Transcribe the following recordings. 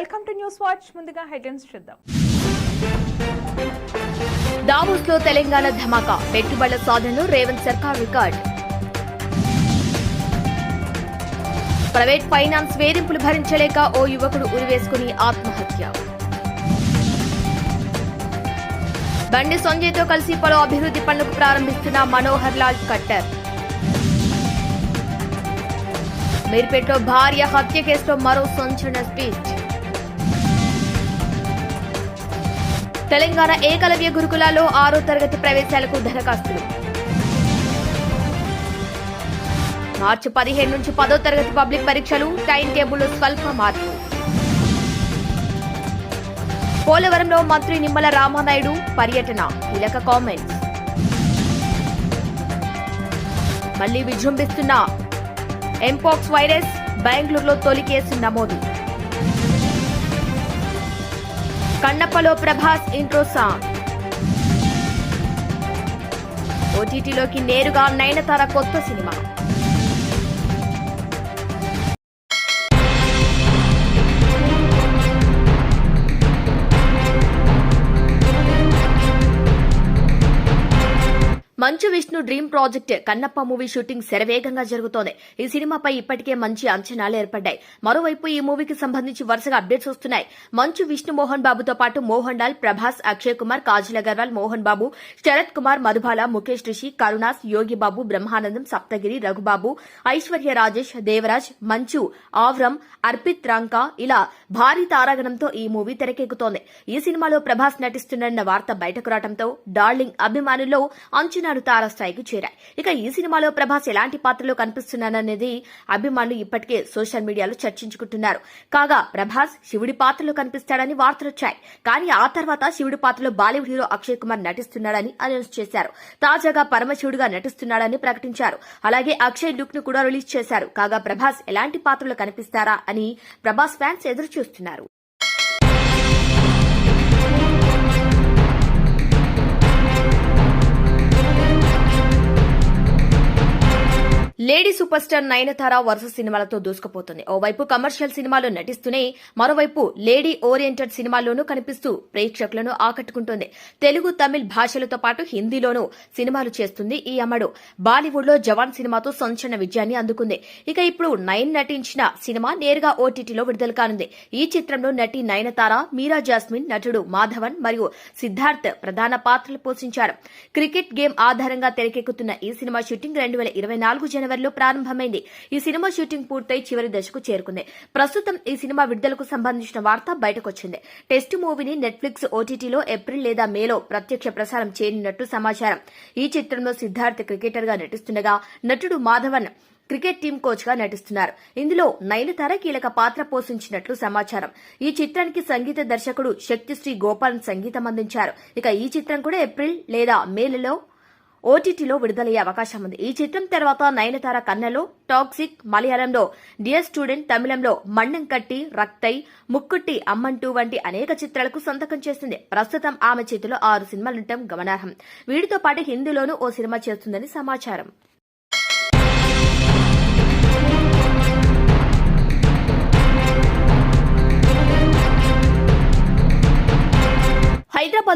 Welcome to news watch. ముందుగా headlines చూద్దాం. దావోస్లో తెలంగాణ ధమాకా. పెట్టుబడుల సాధనలో రేవంత్ సర్కార్ రికార్డ్. ప్రైవేట్ ఫైనాన్స్ వేధింపులు భరించలేక ఓ యువకుడు ఉరివేసుకుని ఆత్మహత్య. బండి సంజయ్తో కలిసి పలు అభివృద్ధి పనులకు ప్రారంభిస్తున్న మనోహర్ లాల్ కట్టర్. మీర్పేటలో భార్య హత్య కేసులో మరో సంచలన స్పీచ్. తెలంగాణ ఏకలవ్య గురుకులాల్లో ఆరో తరగతి ప్రవేశాలకు దరఖాస్తులు. మార్చి పదిహేను నుంచి పదో తరగతి పబ్లిక్ పరీక్షలు టైం టేబుల్లో స్వల్ప మార్పు. పోలవరంలో మంత్రి నిమ్మల రామానాయుడు పర్యటన కీలక కామెంట్స్. మళ్ళీ విజృంభిస్తున్న ఎంపాక్స్ వైరస్ బెంగళూరులో తొలి కేసు నమోదు. కన్నప్పలో ప్రభాస్ ఇంట్రో సాంగ్. ఓటీటీలోకి నేరుగా నయనతార కొత్త cinema. Manchu Vishnu dream project Kannappa movie shooting శరవేగంగా జరుగుతోంది. ఈ సినిమాపై ఇప్పటికే మంచి అంచనాలు ఏర్పడ్డాయి. మరోవైపు ఈ మూవీకి సంబంధించి వరుసగా అప్డేట్స్ వస్తున్నాయి. మంచు విష్ణు మోహన్ బాబుతో పాటు మోహన్ లాల్ ప్రభాస్ అక్షయ్ కుమార్ కాజల్ అగర్వాల్ మోహన్ బాబు శరత్ కుమార్ మధుబాల ముఖేష్ రిషి కరుణాస్ యోగి బాబు బ్రహ్మానందం సప్తగిరి రఘుబాబు ఐశ్వర్య రాజేష్ దేవరాజ్ మంచు ఆవ్రం అర్పిత్ రాంకా ఇలా భారీ తారాగణంతో ఈ మూవీ తెరకెక్కుతోంది. ఈ సినిమాలో ప్రభాస్ నటిస్తున్న వార్త బయటకు రావడంతో డార్లింగ్ అభిమానుల్లో అంచనాలు తారాస్థాయికి చేరాయి. ఇక ఈ సినిమాలో ప్రభాస్ ఎలాంటి పాత్రలో కనిపిస్తున్నారనేది అభిమానులు ఇప్పటికే సోషల్ మీడియాలో చర్చించుకుంటున్నారు. కాగా ప్రభాస్ శివుడి పాత్రలో కనిపిస్తాడని వార్తలు వచ్చాయి కానీ ఆ తర్వాత శివుడి పాత్రలో బాలీవుడ్ హీరో అక్షయ్ కుమార్ నటిస్తున్నాడని అనౌన్స్ చేశారు. తాజాగా పరమశివుడిగా నటిస్తున్నాడని ప్రకటించారు. అలాగే అక్షయ్ లుక్ను కూడా రిలీజ్ చేశారు. కాగా ప్రభాస్ ఎలాంటి పాత్రలో కనిపిస్తారా అని ప్రభాస్ ఫ్యాన్స్ ఎదురు చూస్తున్నారు లేడీ సూపర్ స్టార్ నయనతార వరుస సినిమాలతో దూసుకుపోతుంది. ఓవైపు కమర్షియల్ సినిమాలో నటిస్తూనే మరోవైపు లేడీ ఓరియంటెడ్ సినిమాల్లోనూ కనిపిస్తూ ప్రేక్షకులను ఆకట్టుకుంటోంది. తెలుగు తమిళ్ భాషలతో పాటు హిందీలోనూ సినిమాలు చేస్తుంది ఈ అమ్మడు. బాలీవుడ్లో జవాన్ సినిమాతో సంచలన విజయాన్ని అందుకుంది. ఇక ఇప్పుడు నయన్ నటించిన సినిమా నేరుగా ఓటీటీలో విడుదల కానుంది. ఈ చిత్రంలో నటి నయనతార మీరా జాస్మిన్ నటుడు మాధవన్ మరియు సిద్ధార్థ్ ప్రధాన పాత్రలు పోషించారు. క్రికెట్ గేమ్ ఆధారంగా తెరకెక్కుతున్న ఈ సినిమా షూటింగ్ రెండు వేల ఇరవై నాలుగు జనవరిలో ప్రారంభమైంది. ఈ సినిమా షూటింగ్ పూర్తయి చివరి దశకు చేరుకుంది. ప్రస్తుతం ఈ సినిమా విడుదలకు సంబంధించిన వార్త బయటకొచ్చింది. టెస్ట్ మూవీని నెట్ఫ్లిక్స్ ఓటీటీలో ఏప్రిల్ లేదా మేలో ప్రత్యక్ష ప్రసారం చేయనున్నట్టు సమాచారం. ఈ చిత్రంలో సిద్ధార్థ్ క్రికెటర్గా నటిస్తుండగా నటుడు మాధవన్ క్రికెట్ టీం కోచ్గా నటిస్తున్నారు. ఇందులో నయనతార కీలక పాత్ర పోషించినట్లు సమాచారం. ఈ చిత్రానికి సంగీత దర్శకుడు శక్తిశ్రీ గోపాల్ సంగీతం అందించారు. ఇక ఈ చిత్రం కూడా ఏప్రిల్ లేదా మేలలో ఓటీటీలో విడుదలయ్యే అవకాశం ఉంది. ఈ చిత్రం తర్వాత నయనతార కన్నలో టాక్సిక్ మలయాళంలో డియర్ స్టూడెంట్ తమిళంలో మన్నం కట్టి రక్తై ముక్కుట్టి అమ్మంటూ వంటి అనేక చిత్రాలకు సంతకం చేసింది. ప్రస్తుతం ఆమె చేతిలో ఆరు సినిమాలుండటం గమనార్హం. వీటితో పాటు హిందీలోనూ ఓ సినిమా చేస్తుందని సమాచారం.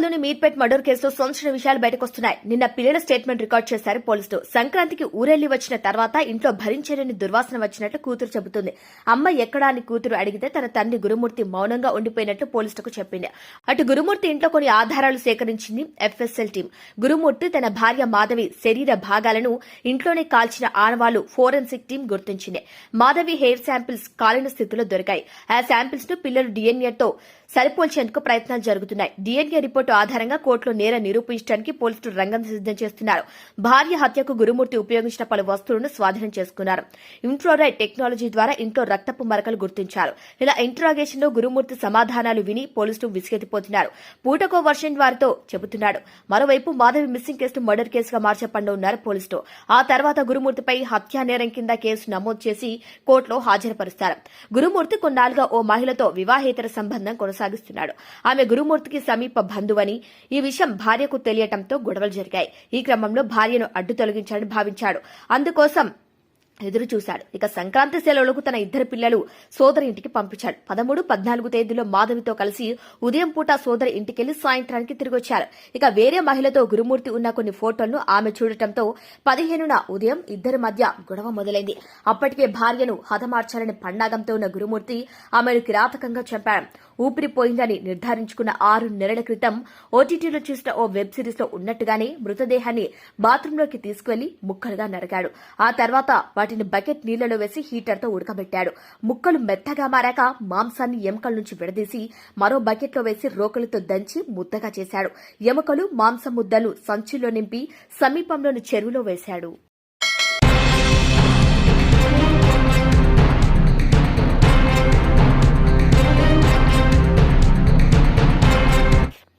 హైదరాబాద్లోని మీర్పేట్ మర్డర్ కేసులో సంచలన విషయాలు బయటకొస్తున్నాయి. నిన్న పిల్లల స్టేట్మెంట్ రికార్డ్ చేశారు పోలీసులు. సంక్రాంతికి ఊరెళ్ళి వచ్చిన తర్వాత ఇంట్లో భరించలేని దుర్వాసన వచ్చినట్లు కూతురు చెబుతుంది. అమ్మ ఎక్కడా అని కూతురు అడిగితే తన తండ్రి గురుమూర్తి మౌనంగా ఉండిపోయినట్లు పోలీసులకు చెప్పింది. అటు గురుమూర్తి ఇంట్లో కొన్ని ఆధారాలు సేకరించింది ఎఫ్ఎస్ఎల్ టీం గురుమూర్తి తన భార్య మాధవి శరీర భాగాలను ఇంట్లోనే కాల్చిన ఆనవాళ్ళు ఫోరెన్సిక్ టీం గుర్తించింది. మాధవి హెయిర్ శాంపిల్స్ కాలిన స్థితిలో దొరికాయి. ఆ శాంపిల్స్ను పిల్లలు డిఎన్ఏతో సరిపోల్చేందుకు ప్రయత్నాలు జరుగుతున్నాయి. డిఎన్ఏ రిపోర్టు ఆధారంగా కోర్టులో నేర నిరూపించడానికి పోలీసులు రంగం సిద్దం చేస్తున్నారు. భార్య హత్యకు గురుమూర్తి ఉపయోగించిన పలు వస్తువులను స్వాధీనం చేసుకున్నారు. ఇంట్రోరైట్ టెక్నాలజీ ద్వారా ఇంట్లో రక్తపు మరకలు గుర్తించారు. ఇలా ఇంట్రాగేషన్లో గురుమూర్తి సమాధానాలు విని పోలీసులు విసిగెత్తిపోతున్నారు. పూటకో వర్షన్ వారితో చెబుతున్నాడు. మరోవైపు మాధవి మిస్సింగ్ కేసును మర్డర్ కేసుగా మార్చే పండు ఉన్నారు పోలీసులు. ఆ తర్వాత గురుమూర్తిపై హత్యా నేరం కింద కేసు నమోదు చేసి కోర్టులో హాజరుపరుస్తారు. గురుమూర్తి కొన్నాళ్ళుగా ఓ మహిళతో వివాహేతర సంబంధం కొనసాగిస్తున్నాడు. ఆమె గురుమూర్తికి సమీప బంధువు బంధువని ఈ విషయం భార్యకు తెలియటంతో గొడవలు జరిగాయి. ఈ క్రమంలో భార్యను అడ్డు తొలగించాలని భావించాడు. అందుకోసం ఎదురు చూశాడు. ఇక సంక్రాంతి సెలవులకు తన ఇద్దరు పిల్లలు సోదరి ఇంటికి పంపించాడు. పదమూడు పద్నాలుగు తేదీలో మాధవితో కలిసి ఉదయం పూట సోదరి ఇంటికెళ్ళి సాయంత్రానికి తిరిగొచ్చారు. ఇక వేరే మహిళతో గురుమూర్తి ఉన్న కొన్ని ఫోటోలను ఆమె చూడటంతో పదిహేనున ఉదయం ఇద్దరి మధ్య గొడవ మొదలైంది. అప్పటికే భార్యను హతమార్చాలని పండాగంతో ఉన్న గురుమూర్తి ఆమెను కిరాతకంగా చంపాడు. ఊపిరిపోయిందని నిర్ధారించుకున్న ఆరు నెలల క్రితం ఓటీటీలో చూసిన ఓ వెబ్ సిరీస్లో ఉన్నట్టుగానే మృతదేహాన్ని బాత్రూంలోకి తీసుకువెళ్ళి ముక్కలుగా నరికాడు. ఆ తర్వాత వాటిని బకెట్ నీళ్ళలో వేసి హీటర్తో ఉడకబెట్టాడు. ముక్కలు మెత్తగా మారాక మాంసాన్ని ఎముకల నుంచి విడదీసి మరో బకెట్లో వేసి రోకలితో దంచి ముద్దగా చేశాడు. ఎముకలు మాంసం ముద్దలు సంచిలో నింపి సమీపంలోని చెరువులో వేశాడు.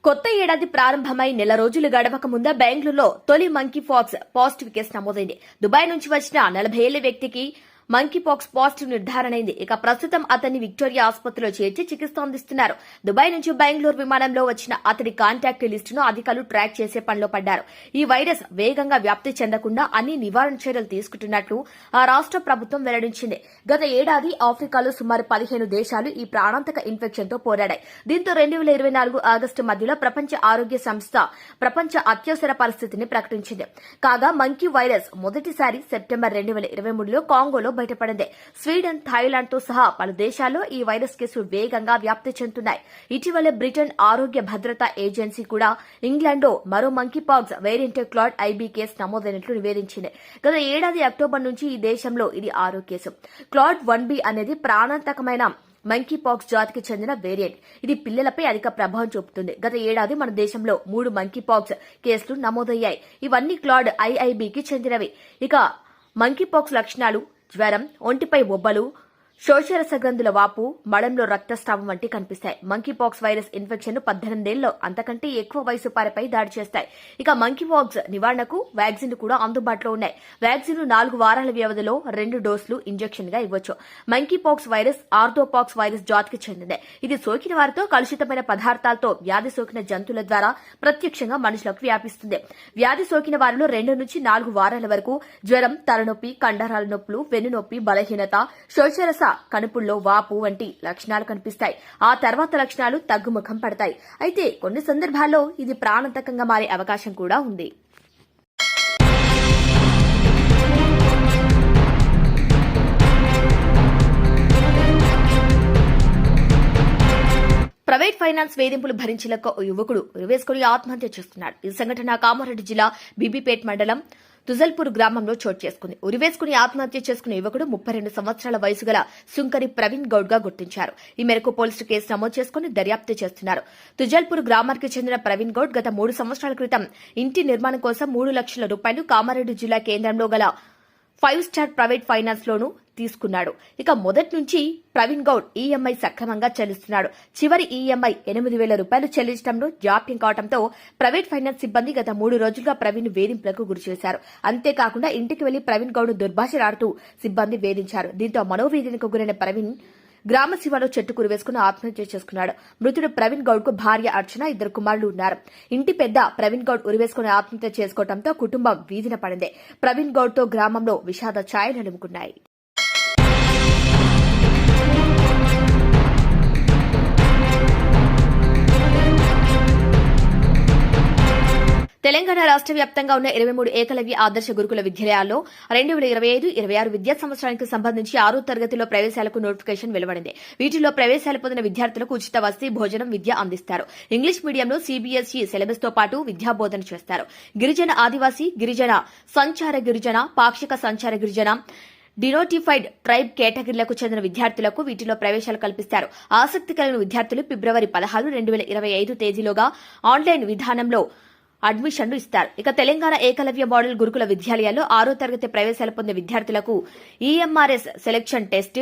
కొత్త ఏడాది ప్రారంభమై నెల రోజులు గడవక ముందే బెంగళూరులో తొలి మంకీ ఫాక్స్ పాజిటివ్ కేసు నమోదైంది. దుబాయ్ నుంచి వచ్చిన నలభై ఏళ్ళ వ్యక్తికి మంకీ పాక్స్ పాజిటివ్ నిర్ధారణ అయింది ఇక ప్రస్తుతం అతన్ని విక్టోరియా ఆసుపత్రిలో చేర్చి చికిత్స అందిస్తున్నారు. దుబాయ్ నుంచి బెంగళూరు విమానంలో వచ్చిన అతడి కాంటాక్ట్ లిస్టును అధికారులు ట్రాక్ చేసే పనిలో పడ్డారు. ఈ వైరస్ వేగంగా వ్యాప్తి చెందకుండా అన్ని నివారణ చర్యలు తీసుకుంటున్నట్లు ఆ రాష్ట ప్రభుత్వం వెల్లడించింది. గత ఏడాది ఆఫ్రికాలో సుమారు పదిహేను దేశాలు ఈ ప్రాణాంతక ఇన్ఫెక్షన్తో పోరాడాయి. దీంతో రెండు వేల ఇరవై నాలుగు ఆగస్టు మధ్యలో ప్రపంచ ఆరోగ్య సంస్థ ప్రపంచ అత్యవసర పరిస్థితిని ప్రకటించింది. కాగా మంకీ వైరస్ మొదటిసారి సెప్టెంబర్ రెండు వేల ఇరవై మూడులో కాంగోలో బయటపడింది. స్వీడన్ థాయిలాండ్తో సహా పలు దేశాల్లో ఈ వైరస్ కేసులు వేగంగా వ్యాప్తి చెందుతున్నాయి. ఇటీవల బ్రిటన్ ఆరోగ్య భద్రతా ఏజెన్సీ కూడా ఇంగ్లాండ్లో మరో monkey pox variant clade IB case నమోదైనట్లు నివేదించింది. గత ఏడాది అక్టోబర్ నుంచి ఈ దేశంలో ఇది ఆరో కేసు. క్లాడ్ వన్ బి అనేది ప్రాణాంతకమైన మంకీ పాక్స్ జాతికి చెందిన వేరియంట్ ఇది పిల్లలపై అధిక ప్రభావం చూపుతుంది. గత ఏడాది మన దేశంలో మూడు మంకీ పాక్స్ కేసులు నమోదయ్యాయి. ఇవన్నీ క్లాడ్ ఐఐబికి చెందినవి. ఇక మంకీ పాక్స్ లక్షణాలు జ్వరం ఒంటిపై ఒబ్బలు శోషరస గ్రంథుల వాపు మడంలో రక్తస్రావం వంటి కనిపిస్తాయి. మంకీ పాక్స్ వైరస్ ఇన్ఫెక్షన్ పద్దెనిమిదేళ్ళలో అంతకంటే ఎక్కువ వయసు వారిపై దాడి చేస్తాయి. ఇక మంకీపాక్స్ నివారణకు వ్యాక్సిన్ కూడా అందుబాటులో ఉన్నాయి. వ్యాక్సిన్ నాలుగు వారాల వ్యవధిలో రెండు డోసులు ఇంజెక్షన్గా ఇవ్వచ్చు. Monkeypox virus orthopox virus జాతికి చెందిందే. ఇది సోకిన వారితో కలుషితమైన పదార్థాలతో వ్యాధి సోకిన జంతువుల ద్వారా ప్రత్యక్షంగా మనుషులకు వ్యాపిస్తుంది. వ్యాధి సోకిన వారిలో రెండు నుంచి నాలుగు వారాల వరకు జ్వరం తలనొప్పి కండరాల నొప్పులు వెన్నునొప్పి బలహీనత శోషరస కనుపుల్లో వాపు వంటి లక్షణాలు కనిపిస్తాయి. ఆ తర్వాత లక్షణాలు తగ్గుముఖం పడతాయి. అయితే కొన్ని సందర్భాల్లో ఇది ప్రాణాంతకంగా మారే అవకాశం కూడా ఉంది. ప్రైవేట్ ఫైనాన్స్ వేధింపులు భరించలేక ఓ యువకుడు ఉరివేసుకుని ఆత్మహత్య చేసుకున్నాడు ఈ సంఘటన కామారెడ్డి జిల్లా బీబీపేట్ మండలం తుజల్పూర్ గ్రామంలో చోటు చేసుకుంది. ఉరివేసుకుని ఆత్మహత్య చేసుకున్న యువకుడు ముప్పై రెండు సంవత్సరాల వయసు గల సుంకరి ప్రవీణ్ గౌడ్గా గుర్తించారు. ఈ మేరకు పోలీసులు కేసు నమోదు చేసుకుని దర్యాప్తు చేస్తున్నారు. తుజల్పూర్ గ్రామానికి చెందిన ప్రవీణ్ గౌడ్ గత మూడు సంవత్సరాల క్రితం ఇంటి నిర్మాణం కోసం మూడు లక్షల రూపాయలు కామారెడ్డి జిల్లా కేంద్రంలో గల five star private finance loan తీసుకున్నాడు. ఇక మొదటి నుంచి ప్రవీణ్ గౌడ్ ఈఎంఐ సక్రమంగా చెల్లిస్తున్నాడు. చివరి ఈఎంఐ ఎనిమిది వేల రూపాయలు చెల్లించడంలో జాప్యం కావడంతో ప్రైవేట్ ఫైనాన్స్ సిబ్బంది గత మూడు రోజులుగా ప్రవీణ్ వేధింపులకు గురిచేశారు అంతేకాకుండా ఇంటికి వెళ్ళి ప్రవీణ్ గౌడ్ దుర్భాషలాడుతూ సిబ్బంది వేధించారు. దీంతో మనోవేదనకు గురైన ప్రవీణ్ గ్రామ శివాలో చెట్టు కురివేసుకుని ఆత్మహత్య చేసుకున్నాడు. మృతుడు ప్రవీణ్ గౌడ్కు భార్య అర్చన ఇద్దరు కుమారులు ఉన్నారు. ఇంటి పెద్ద ప్రవీణ్ గౌడ్ ఉరివేసుకుని ఆత్మహత్య చేసుకోవడంతో కుటుంబం వీధిన పడింది. ప్రవీణ్ గౌడ్తో గ్రామంలో విషాద ఛాయలు అలుముకున్నాయి తెలంగాణ రాష్ట్ర వ్యాప్తంగా ఉన్న ఇరవై మూడు ఏకలవ్య ఆదర్శ గురుకుల విద్యాలయాల్లో రెండు వేల ఇరవై ఐదు ఇరవై ఆరు విద్యా సంవత్సరానికి సంబంధించి ఆరో తరగతిలో ప్రవేశాలకు నోటిఫికేషన్ వెలువడింది. వీటిలో ప్రవేశాలు పొందిన విద్యార్థులకు ఉచిత వసతి భోజనం విద్య అందిస్తారు. ఇంగ్లీష్ మీడియంలో సీబీఎస్ఈ సిలబస్తో పాటు విద్యా బోధన చేస్తారు. గిరిజన ఆదివాసీ గిరిజన సంచార గిరిజన పాక్షిక సంచార గిరిజన డినోటిఫైడ్ ట్రైబ్ కేటగిరీలకు చెందిన విద్యార్థులకు వీటిలో ప్రవేశాలు కల్పిస్తారు. ఆసక్తి కలిగిన విద్యార్థులు ఫిబ్రవరి పదహారు రెండు వేల ఇరవై ఐదు తేదీలోగా ఆన్లైన్ విధానంలో అడ్మిషన్లు ఇస్తారు. ఇక తెలంగాణ ఏకలవ్య మోడల్ గురుకుల విద్యాలయాల్లో ఆరో తరగతి ప్రవేశాలు పొందే విద్యార్థులకు ఈఎంఆర్ఎస్ సెలక్షన్ టెస్ట్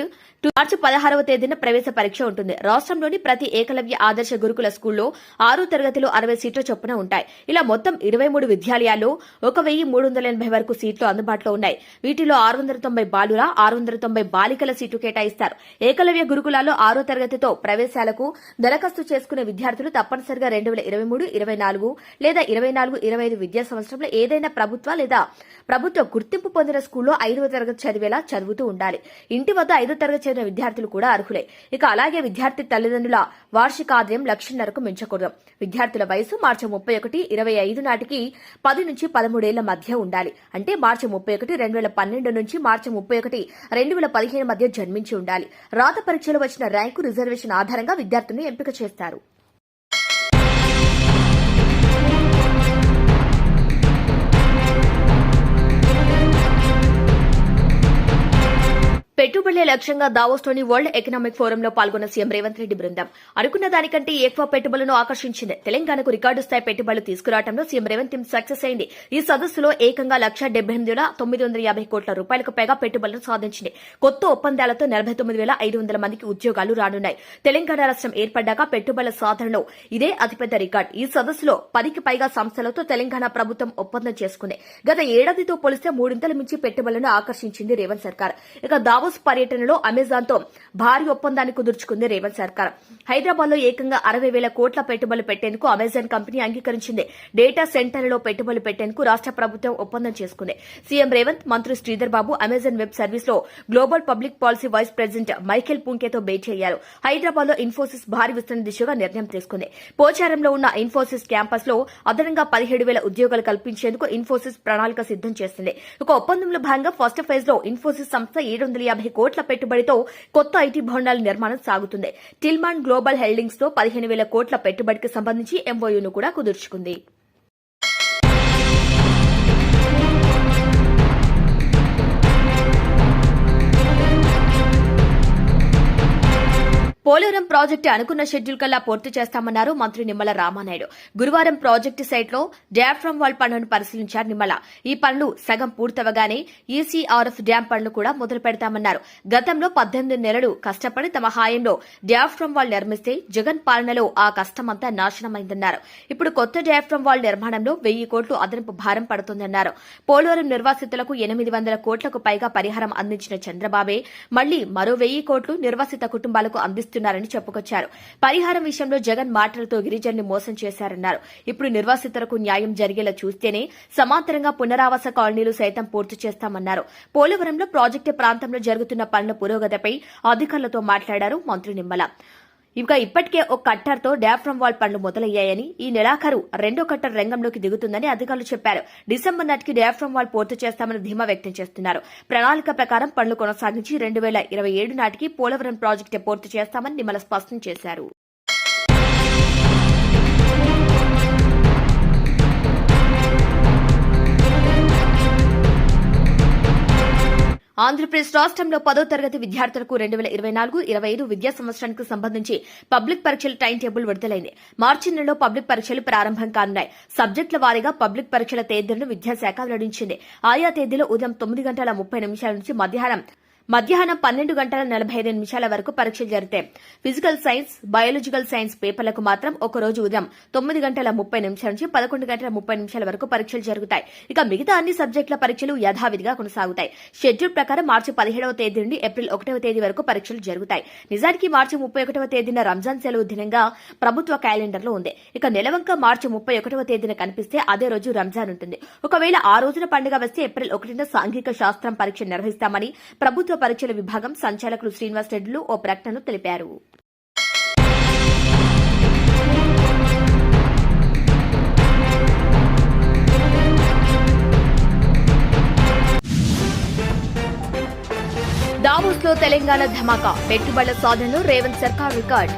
మార్చి పదహారవ తేదీన ప్రవేశ పరీక్ష ఉంటుంది. రాష్ట్రంలోని ప్రతి ఏకలవ్య ఆదర్శ గురుకుల స్కూల్లో ఆరో తరగతిలో అరవై సీట్ల చొప్పున ఉంటాయి. ఇలా మొత్తం ఇరవై మూడు విద్యాలయాల్లో ఒక వెయ్యి మూడు వందల ఎనభై వరకు సీట్లు అందుబాటులో ఉన్నాయి. వీటిలో ఆరు వందల తొంభై బాలుర ఆరు వందల తొంభై బాలికల సీట్లు కేటాయిస్తారు. ఏకలవ్య గురుకులాల్లో ఆరో తరగతితో ప్రవేశాలకు దరఖాస్తు చేసుకునే విద్యార్థులు తప్పనిసరిగా రెండు వేల ఇరవై మూడు ఇరవై నాలుగు లేదా ఇరవై నాలుగు ఇరవై ఐదు విద్యా సంవత్సరంలో ఏదైనా ప్రభుత్వ లేదా ప్రభుత్వ గుర్తింపు పొందిన స్కూల్లో ఐదవ తరగతి చదివేలా చదువుతూ ఉండాలి. ఇంటి వద్ద ఐదో తరగతి చదివిన విద్యార్థులు కూడా అర్హులే. ఇక అలాగే విద్యార్థి తల్లిదండ్రుల వార్షిక ఆదాయం లక్షన్నరకు మించకూడదు. విద్యార్థుల వయసు మార్చి ముప్పై ఒకటి ఇరవై ఐదు నాటికి పది నుంచి పదమూడేళ్ళ మధ్య ఉండాలి. అంటే మార్చి ముప్పై ఒకటి రెండు వేల పన్నెండు నుంచి మార్చి ముప్పై ఒకటి రెండు వేల పదిహేను మధ్య జన్మించి ఉండాలి. రాత పరీక్షలు వచ్చిన ర్యాంకు రిజర్వేషన్ ఆధారంగా విద్యార్థులను ఎంపిక చేస్తారు. పెట్టుబడులే లక్ష్యంగా దావోస్లోని వరల్డ్ ఎకనామిక్ ఫోరంలో పాల్గొన్న సీఎం రేవంత్ రెడ్డి బృందం. అనుకున్న దానికంటే ఎక్కువ పెట్టుబడులను ఆకర్షించింది. తెలంగాణకు రికార్డు స్థాయి పెట్టుబడులు తీసుకురావడంలో సీఎం రేవంత్ సక్సెస్ అయింది. ఈ సదస్సులో ఏకంగా లక్ష డెబ్బై ఎనిమిది వేల తొమ్మిది వందల యాభై కోట్ల రూపాయలకు పైగా పెట్టుబడులను సాధించింది. కొత్త ఒప్పందాలతో నలభై తొమ్మిది వేల ఐదు వందల మందికి ఉద్యోగాలు రానున్నాయి. తెలంగాణ రాష్ట్రం ఏర్పడ్డాక పెట్టుబడుల సాధనలో ఇదే అతిపెద్ద రికార్డు. ఈ సదస్సులో పదికి పైగా సంస్థలతో తెలంగాణ ప్రభుత్వం ఒప్పందం చేసుకుంది. గత ఏడాదితో పోలిస్తే మూడింతల మించి పెట్టుబడులను ఆకర్షించింది రేవంత్ సర్కార్. ఇక దావోస్ పర్యటనలో అమెజాన్తో భారీ ఒప్పందాన్ని కుదుర్చుకుంది రేవంత్ సర్కార్. హైదరాబాద్లో ఏకంగా అరవై వేల కోట్ల పెట్టుబడులు పెట్టేందుకు అమెజాన్ కంపెనీ అంగీకరించింది. డేటా సెంటర్లలో పెట్టుబడులు పెట్టేందుకు రాష్ట ప్రభుత్వం ఒప్పందం చేసుకుంది. సీఎం రేవంత్ మంత్రి శ్రీధర్ బాబు అమెజాన్ వెబ్ సర్వీస్లో global public policy vice president Michael పుంకేతో భేటీ అయ్యారు. హైదరాబాద్లో ఇన్ఫోసిస్ భారీ విస్తరణ దిశగా నిర్ణయం తీసుకుంది. పోచారంలో ఉన్న ఇన్ఫోసిస్ క్యాంపస్లో అదనంగా పదిహేడు వేల ఉద్యోగాలు కల్పించేందుకు ఇన్ఫోసిస్ ప్రణాళిక సిద్దం చేసింది. ఒక ఒప్పందంలో భాగంగా ఫస్ట్ ఫేజ్లో ఇన్ఫోసిస్ సంస్థ ఏడు వందల యాభై కోట్ల పెట్టుబడితో కొత్త ఐటీ భవనాల నిర్మాణం సాగుతుంది. టిల్మాన్ గ్లోబల్ హెల్డింగ్స్తో పదిహేను వేల కోట్ల పెట్టుబడికి సంబంధించి ఎంఓయూను కూడా కుదుర్చుకుంది. పోలవరం ప్రాజెక్టు అనుకున్న షెడ్యూల్ కల్లా పూర్తి చేస్తామన్నారు మంత్రి నిమ్మల రామానాయుడు. గురువారం ప్రాజెక్టు సైట్లో డ్యాఫ్రమ్ వాల్ పనులను పరిశీలించారు నిమ్మల. ఈ పనులు సగం పూర్తవగానే ఈసీఆర్ఎఫ్ డ్యాం పనులు కూడా మొదలు పెడతామన్నారు. గతంలో పద్దెనిమిది నెలలు కష్టపడి తమ హాయంలో డ్యాఫ్రమ్ వాల్ నిర్మిస్తే జగన్ పాలనలో ఆ కష్టమంతా నాశనమైందన్నారు. ఇప్పుడు కొత్త డ్యాఫ్రమ్ వాల్ నిర్మాణంలో వెయ్యి కోట్లు అదనపు భారం పడుతుందన్నారు. పోలవరం నిర్వాసితులకు ఎనిమిది వందల కోట్లకు పైగా పరిహారం అందించిన చంద్రబాబే మళ్ళీ మరో వెయ్యి కోట్లు నిర్వాసిత కుటుంబాలకు ఇస్తున్నారని చెప్పుకొచ్చారు. పరిహారం విషయంలో జగన్ మాటలతో గిరిజనులు మోసం చేశారన్నారు. ఇప్పుడు నిర్వాసితులకు న్యాయం జరిగేలా చూస్తేనే సమాంతరంగా పునరావాస కాలనీలు సైతం పూర్తి చేస్తామన్నారు. పోలవరంలో ప్రాజెక్టు ప్రాంతంలో జరుగుతున్న పనుల పురోగతిపై అధికారులతో మాట్లాడారు మంత్రి నిమ్మల. ఇక ఇప్పటికే ఒక కట్టర్తో డ్యాఫ్రమ్ వాల్ పనులు మొదలయ్యాయని ఈ నెలాఖరు రెండో కట్టర్ రంగంలోకి దిగుతుందని అధికారులు చెప్పారు. డిసెంబర్ నాటికి డ్యాఫ్రమ్ వాల్ పూర్తి చేస్తామని ధీమా వ్యక్తం చేస్తున్నారు. ప్రణాళిక ప్రకారం పనులు కొనసాగించి రెండు వేల ఇరవై ఏడు నాటికి పోలవరం ప్రాజెక్టు పూర్తి చేస్తామని నిమ్మల స్పష్టం చేశారు. ఆంధ్రప్రదేశ్ రాష్ట్రంలో పదో తరగతి విద్యార్థులకు రెండు వేల ఇరవై నాలుగు ఇరవై ఐదు విద్యా సంవత్సరానికి సంబంధించి పబ్లిక్ పరీక్షల టైం టేబుల్ విడుదలైంది. మార్చి నెలలో పబ్లిక్ పరీక్షలు ప్రారంభం కానున్నాయి. సబ్జెక్టుల వారీగా పబ్లిక్ పరీక్షల తేదీలను విద్యాశాఖ వెల్లడించింది. ఆయా తేదీలో ఉదయం తొమ్మిది గంటల ముప్పై నిమిషాల నుంచి మధ్యాహ్నం మధ్యాహ్నం పన్నెండు గంటల నలభై ఐదు నిమిషాల వరకు పరీక్షలు జరుగుతాయి ఫిజికల్ సైన్స్ బయాలజికల్ సైన్స్ పేపర్లకు మాత్రం ఒక రోజు ఉదయం తొమ్మిది గంటల ముప్పై నిమిషాల నుంచి పదకొండు గంటల ముప్పై నిమిషాల వరకు పరీక్షలు జరుగుతాయి. ఇక మిగతా అన్ని సబ్జెక్టుల పరీక్షలు యథావిధిగా కొనసాగుతాయి. షెడ్యూల్ ప్రకారం మార్చి పదిహేడవ తేదీ నుండి ఏప్రిల్ ఒకటవ తేదీ వరకు పరీక్షలు జరుగుతాయి. నిజానికి మార్చి ముప్పై ఒకటవ తేదీన రంజాన్ సెలవు దినంగా ప్రభుత్వ క్యాలెండర్లో ఉంది. ఇక నెలవంక మార్చి ముప్పై ఒకటవ తేదీన కనిపిస్తే అదే రోజు రంజాన్ ఉంటుంది. ఒకవేళ ఆ రోజున పండుగ వస్తే ఏప్రిల్ ఒకటిన సాంఘిక శాస్త్రం పరీక్ష నిర్వహిస్తామని ప్రభుత్వ పరీక్షల విభాగం సంచాలకులు శ్రీనివాస్ రెడ్డిలు ఓ ప్రకటనలో తెలిపారు. దావోస్లో తెలంగాణ ధమాకా పెట్టుబడుల సాధనలో రేవంత్ సర్కార్ రికార్డ్.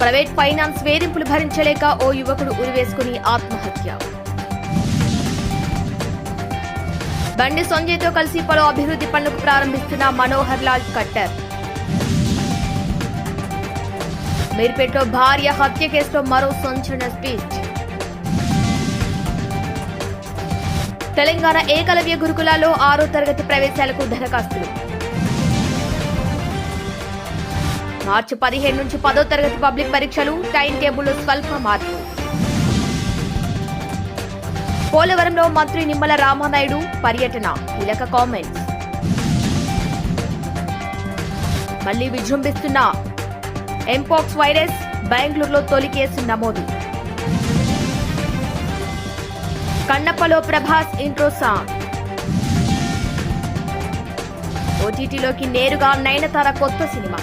ప్రైవేట్ ఫైనాన్స్ వేధింపులు భరించలేక ఓ యువకుడు ఉరివేసుకుని ఆత్మహత్య బండి సంజయ్తో కలిసి పలు అభివృద్ధి పనులకు ప్రారంభిస్తున్న మనోహర్ లాల్ కట్టర్. మీర్పేటలో భార్య హత్య కేసులో మరో సంచలన స్పీచ్. తెలంగాణ ఏకలవ్య గురుకులాల్లో ఆరో తరగతి ప్రవేశాలకు దరఖాస్తులు. మార్చి పదిహేను నుంచి పదో తరగతి పబ్లిక్ పరీక్షలు టైం టేబుల్లో స్వల్ప మార్పు. పోలవరంలో మంత్రి నిమ్మల రామానాయుడు పర్యటన కీలక కామెంట్స్. మళ్ళీ విజృంభిస్తున్న ఎంపాక్స్ వైరస్ బెంగళూరులో తొలి కేసు నమోదు. కన్నప్పలో ప్రభాస్ ఇంట్రో సాంగ్. ఓటీటీలోకి నేరుగా నయనతార కొత్త సినిమా.